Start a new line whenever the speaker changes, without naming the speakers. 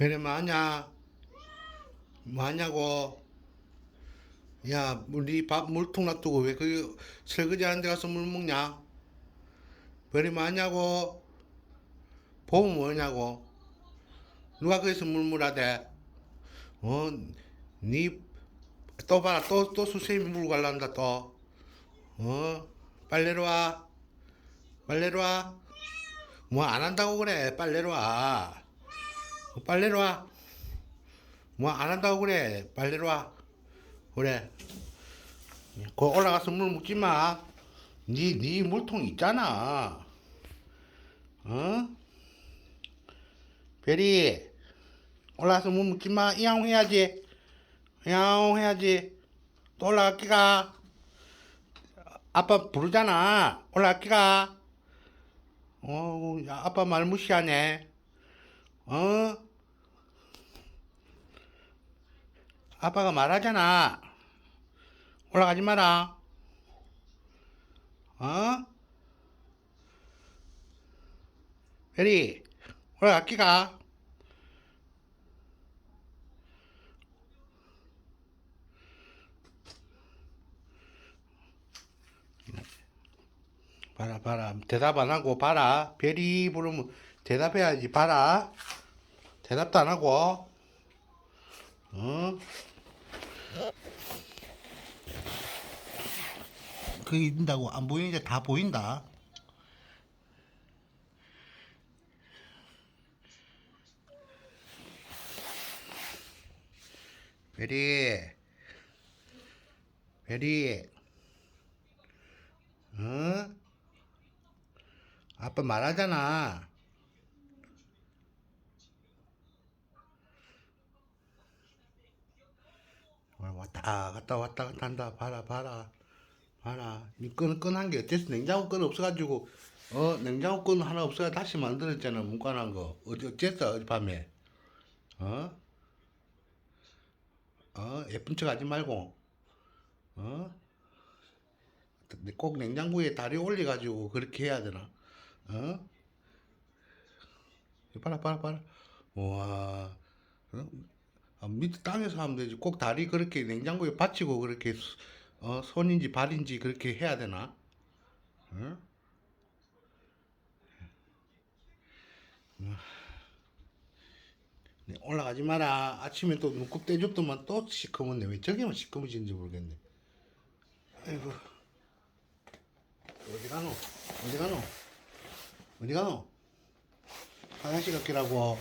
별에 뭐하냐? 뭐하냐고? 야, 우리 밥 물통 놔두고 왜그 설거지 하는 데 가서 물 먹냐? 별이 뭐하냐고? 보면 뭐냐고? 누가 거기서 물물하대? 어, 니, 또 봐라, 또, 또 수세미 물고 갈란다, 또. 어, 빨래로 와. 빨래로 와. 뭐 안 한다고 그래, 빨래로 와. 어, 빨래로 와. 뭐안 한다고 그래, 빨래로 와. 그래. 거 올라가서 물 묻지 마. 니, 니 물통 있잖아. 어? 별이, 올라가서 물 묻지 마. 이양 해야지. 이양 해야지. 또 올라갈기가. 아빠 부르잖아. 올라갈기가. 어, 야, 아빠 말 무시하네. 어? 아빠가 말하잖아. 올라가지 마라. 어? 베리, 올라갈기가. 봐라, 봐라. 대답 안 하고 봐라. 별이 부르면 대답해야지. 봐라. 대답도 안 하고. 어? 그게 있다고 안 보이는데 다 보인다. 베리, 베리, 어? 아빠 말하잖아. 왔다 갔다 왔다 갔다 한다. 봐라 봐라 봐라. 이끈 끈한 게 어땠어? 냉장고 끈 없어가지고 어 냉장고 끈 하나 없어가 다시 만들었잖아 문관한 거. 어디 어쨌어 어젯밤에? 어? 어 예쁜 척 하지 말고 어? 꼭 냉장고에 다리 올려가지고 그렇게 해야 되나? 어? 봐라 봐라 봐라 와 어? 아, 밑에 땅에서 하면 되지 꼭 다리 그렇게 냉장고에 받치고 그렇게 수- 어, 손인지 발인지 그렇게 해야 되나? 어? 네, 올라가지 마라. 아침에 또 눈곱 떼줬더만 또 시커먼네. 왜 저기만 시커먼진지 모르겠네. 아이고. 어디 가노? 어디 가노? 어디 가노? 화장실 갔기라고